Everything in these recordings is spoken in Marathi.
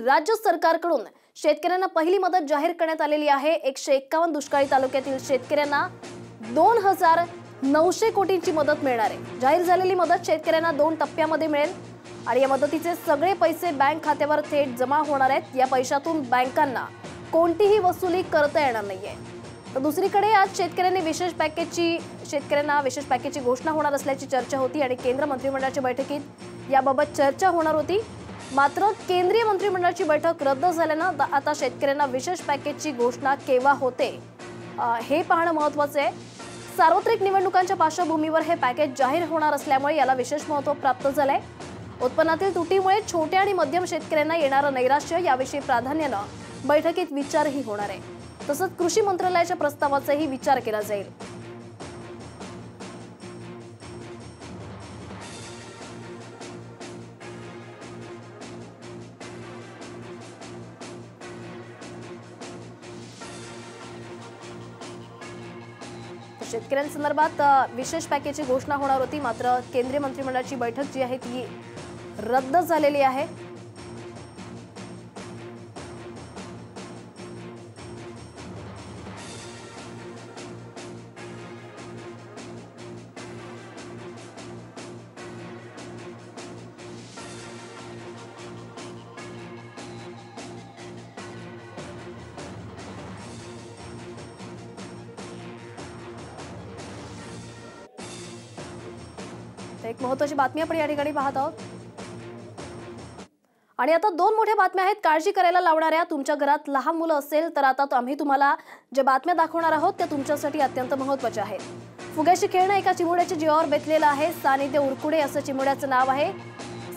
राज्य सरकारकडून शेतकऱ्यांना पहिली मदत जाहीर करण्यात आलेली आहे. एकशे एक्कावन्न दुष्काळी तालुक्यातील शेतकऱ्यांना दोन हजार नऊशे कोटींची मदत मिळणार आहे. जाहीर झालेली मदत शेतकऱ्यांना दोन टप्प्यामध्ये मिळेल आणि या मदतीचे सगळे पैसे बँक खात्यावर थेट जमा होणार आहेत. या पैशातून बँकांना कोणतीही वसुली करता येणार नाहीये. तर दुसरीकडे आज शेतकऱ्यांनी विशेष पॅकेजची शेतकऱ्यांना विशेष पॅकेजची घोषणा होणार असल्याची चर्चा होती आणि केंद्र मंत्रिमंडळाच्या बैठकीत याबाबत चर्चा होणार होती. मात्र केंद्रीय मंत्रिमंडळाची बैठक रद्द झाल्यानं आता- शेतकऱ्यांना विशेष पॅकेजची घोषणा केव्हा होते? हे पाहणं महत्वाचं आहे. सार्वत्रिक निवडणुकांच्या पार्श्वभूमीवर हे पॅकेज जाहीर होणार असल्यामुळे याला विशेष महत्त्व प्राप्त झालंय. उत्पन्नातील तुटीमुळे छोट्या आणि मध्यम शेतकऱ्यांना येणारं नैराश्य याविषयी प्राधान्यानं बैठकीत विचारही होणार आहे. तसंच कृषी मंत्रालयाच्या प्रस्तावाचाही विचार केला जाईल. शेतकऱ्यांसंदर्भात विशेष पॅकेजची घोषणा होणार होती. मात्र केंद्रीय मंत्रिमंडळाची बैठक जी आहे ती रद्द झालेली आहे. तर एक महत्वाची बातमी आपण या ठिकाणी पाहत आहोत. आणि आता दोन मोठ्या बातम्या आहेत. काळजी करायला लावणाऱ्या तुमच्या घरात लहान मुलं असेल तर आता आम्ही तुम्हाला ज्या बातम्या दाखवणार आहोत त्या तुमच्यासाठी अत्यंत महत्त्वाच्या आहेत. फुग्याशी खेळणं एका चिमुड्याच्या जीवावर बेतलेलं आहे. सानिध्य उरकुडे असं चिमुड्याचं नाव आहे.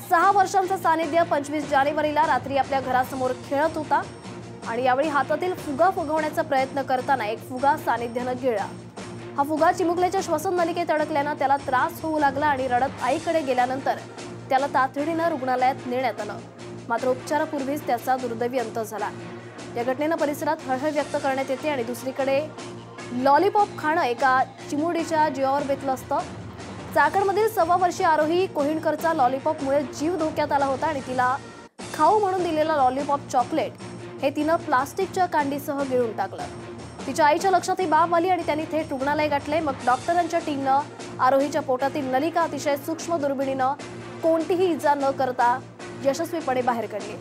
सहा वर्षांचं सानिध्य पंचवीस जानेवारीला रात्री आपल्या घरासमोर खेळत होता. आणि यावेळी हातातील फुगा फुगवण्याचा प्रयत्न करताना एक फुगा सानिध्यानं गिळला. हा फुगा चिमुकल्याच्या श्वसन नलिकेत अडकल्यानं त्याला त्रास होऊ लागला आणि रडत आईकडे गेल्यानंतर त्याला तातडीनं रुग्णालयात नेण्यात आलं. मात्र उपचारापूर्वीच त्याचा दुर्दैवी अंत झाला. या घटनेनं परिसरात हळहळ व्यक्त करण्यात येते आणि दुसरीकडे लॉलीपॉप खाणं एका चिमुडीच्या जीवावर बेतलं असतं. चाकणमधील सव्वा वर्षीय आरोही कोहिणकरचा लॉलीपॉपमुळे जीव धोक्यात आला होता आणि तिला खाऊ म्हणून दिलेला लॉलीपॉप चॉकलेट हे तिनं प्लास्टिकच्या कांडीसह गिळून टाकलं. तिच्या आईच्या लक्षात ही बाब आली आणि त्यांनी थेट रुग्णालय गाठले. मग डॉक्टरांच्या टीमनं आरोहीच्या पोटातील नलिका अतिशय सूक्ष्म दुर्बिणीनं कोणतीही इजा न करता यशस्वीपणे बाहेर काढली.